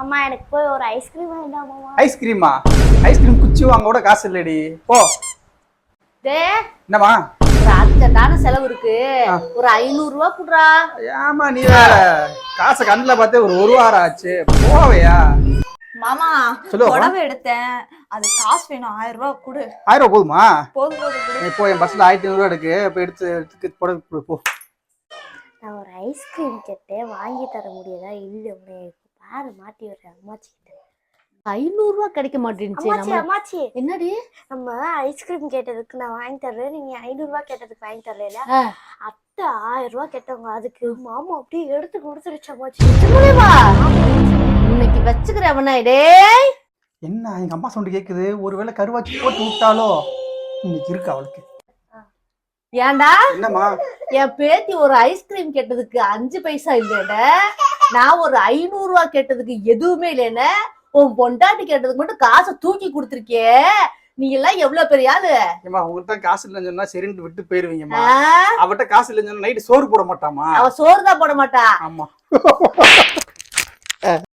அம்மா எனக்கு போய் ஒரு ஐஸ்கிரீம் வேண்டாமாமா ஐஸ்கிரீமா ஐஸ்கிரீம் குச்சி வாங்க கூட காசு இல்லடி. போ. டே. என்னம்மா? ஒரு அர்ஜென்டான செலவு இருக்கு. ஒரு ஐநூறு ரூபா குடுறா. ஏமா நீ வேற? காசை கண்ணில் பார்த்தே ஒரு ஒரு வாரம் ஆச்சு. போவையா? மாமா? புடவை எடுத்தேன். அது காசு வேணும். ஆயிரம் ரூபாய் கொடு. ஆயிரம் ரூபா போதுமா? போதும் போதும் கொடு நீ போ என் பஸ்ல ஆயிரத்தி ஐநூறுவா எடுக்கு இப்போ எடுத்து எடுத்து போட கொடு, போ. நான் ஒரு ஐஸ்கிரீம் கேட்டேன் வாங்கி தர முடியாதா? இல்லை உன்னை பாரு மாட்டி விடுறேன் அம்மாச்சி கிட்ட? ஐநூறு ரூபா கிடைக்க அம்மாச்சி என்னடி? நம்ம ஐஸ்கிரீம் கேட்டதுக்கு நான் வாங்கி தர்றேன் நீங்க ஐநூறு ரூபாய் கேட்டதுக்கு வாங்கி தரல. அத்தை ஆயிரம் ரூபாய் கேட்டவங்க அதுக்கு மாமா அப்படியே எடுத்து கொடுத்துருச்சு அம்மாச்சி? இன்னைக்கு வச்சுக்கிறவனா டேய். என்ன எங்க அம்மா சவுண்டு கேக்குது? ஒருவேளை கருவாச்சி போட்டு விட்டாலோ? இன்னைக்கு இருக்கு அவளுக்கு. ஏன்டா? என்னம்மா? என் பேத்தி ஒரு ஐஸ்கிரீம் கேட்டதுக்கு அஞ்சு பைசா இல்லைட நான் ஒரு ஐநூறு ரூபா கேட்டதுக்கு எதுவுமே இல்லைன்னு உன் பொண்டாட்டி கேட்டதுக்கு மட்டும் காசை தூக்கி கொடுத்துருக்கியே. நீ எல்லாம் எவ்வளவு பெரிய ஆளு? ஏமா உங்களுக்கு தான் காசு இல்லைன்னு சொன்னா சரின்ட்டு விட்டு போயிருவீங்கம்மா? அவட்ட காசு இல்லைன்னு சொன்னா நைட்டு சோறு போட மாட்டாமா அவ சோறு தான் போட மாட்டா. ஆமா.